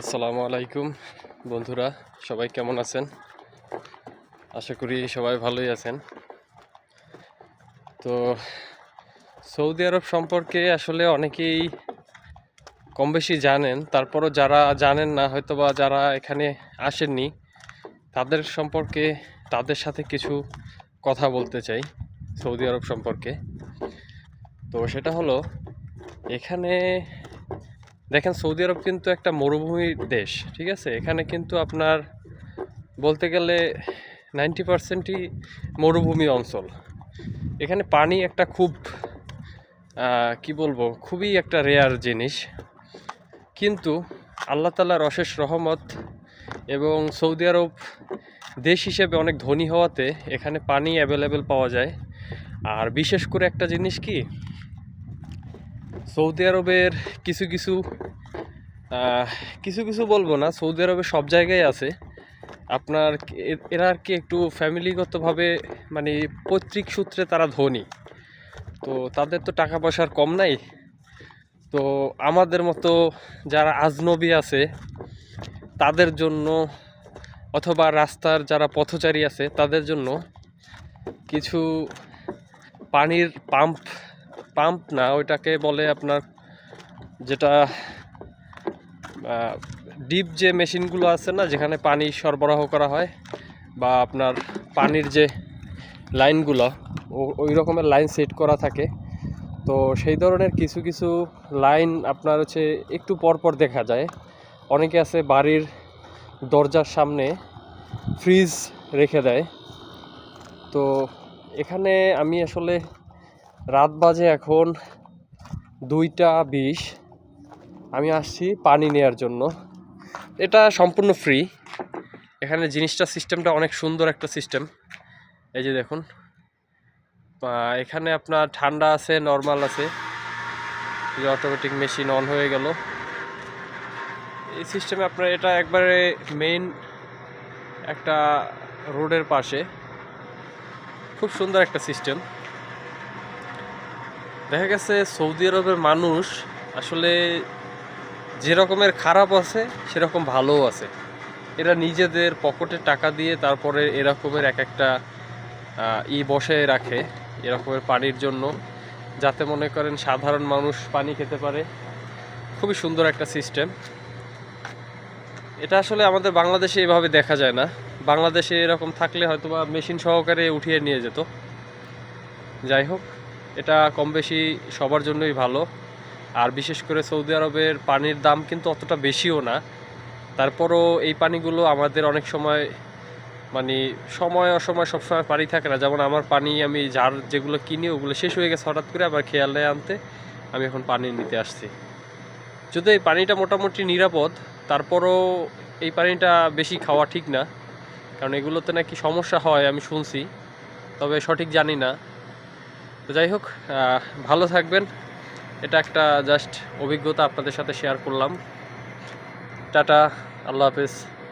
আসসালামু আলাইকুম বন্ধুরা, সবাই কেমন আছেন? আশা করি সবাই ভালোই আছেন। তো সৌদি আরব সম্পর্কে আসলে অনেকেই কম বেশি জানেন, তারপরও যারা জানেন না হয়তো বা যারা এখানে আসেননি, তাদের সম্পর্কে, তাদের সাথে কিছু কথা বলতে চাই সৌদি আরব সম্পর্কে। তো সেটা হলো, এখানে দেখেন সৌদি আরব কিন্তু একটা মরুভূমির দেশ, ঠিক আছে? এখানে কিন্তু আপনার বলতে গেলে নাইনটি পার্সেন্টই মরুভূমি অঞ্চল। এখানে পানি একটা খুব কি বলব, খুবই একটা রেয়ার জিনিস। কিন্তু আল্লাহ তালার অশেষ রহমত এবং সৌদি আরব দেশ হিসেবে অনেক ধনী হওয়াতে এখানে পানি অ্যাভেলেবেল পাওয়া যায়। আর বিশেষ করে একটা জিনিস কি সৌদি আরবের কিছু কিছু কিছু কিছু বলব না, সৌদি আরবে সব জায়গায় আছে। আপনার এরা আর কি একটু ফ্যামিলিগতভাবে মানে পৈতৃক সূত্রে তারা ধনী। তো তাদের তো টাকা পয়সার কম নাই। তো আমাদের মতো যারা আজনবী আছে, তাদের জন্য অথবা রাস্তার যারা পথচারী আছে, তাদের জন্য কিছু পানির পাম্প পাম্প না, ওইটাকে বলে আপনার যেটা ডিপ যে মেশিনগুলো আছে না, যেখানে পানি সরবরাহ করা হয়, বা আপনার পানির যে লাইনগুলো ওই রকমের লাইন সেট করা থাকে। তো সেই ধরনের কিছু কিছু লাইন আপনার হচ্ছে একটু পর পর দেখা যায়। অনেকে আছে বাড়ির দরজার সামনে ফ্রিজ রেখে দেয়। তো এখানে আমি আসলে রাত বাজে এখন দুইটা বিশ। আমি আসছি পানি নেয়ার জন্য। এটা সম্পূর্ণ ফ্রি এখানে জিনিসটা সিস্টেমটা অনেক সুন্দর একটা সিস্টেম এই যে দেখুন। এখানে আপনার ঠান্ডা আছে নর্মাল আছে। যে অটোমেটিক মেশিন অন হয়ে গেল। এই সিস্টেমে আপনার এটা একবারে মেইন একটা রোডের পাশে। খুব সুন্দর একটা সিস্টেম দেখা গেছে সৌদি আরবের মানুষ আসলে যে রকমের খারাপ আছে, সেরকম ভালোও আছে। এরা নিজেদের পকেটে টাকা দিয়ে তারপরে এরকমের এক একটা ই বসে রাখে এরকমের পানির জন্য। যাতে মনে করেন সাধারণ মানুষ পানি খেতে পারে। খুবই সুন্দর একটা সিস্টেম। এটা আসলে আমাদের বাংলাদেশে এভাবে দেখা যায় না। বাংলাদেশে এরকম থাকলে হয়তো বা মেশিন সহকারে উঠিয়ে নিয়ে যেত। যাই হোক। এটা কম বেশি সবার জন্যই ভালো। আর বিশেষ করে সৌদি আরবের পানির দাম কিন্তু অতটা বেশিও না। তারপরও এই পানিগুলো আমাদের অনেক সময় মানে সময় অসময় সবসময় পানি থাকে না। যেমন আমার পানি আমি যার যেগুলো কিনি ওগুলো শেষ হয়ে গেছে হঠাৎ করে আবার খেয়ালে আনতে আমি এখন পানি নিতে আসছি। যদি এই পানিটা মোটামুটি নিরাপদ, তারপরও এই পানিটা বেশি খাওয়া ঠিক না। কারণ এগুলোতে নাকি সমস্যা হয় আমি শুনছি, তবে সঠিক জানি না। তো যাই হোক ভালো থাকবেন। এটা একটা জাস্ট অভিজ্ঞতা আপনাদের সাথে শেয়ার করলাম। টাটা, আল্লাহ হাফেজ।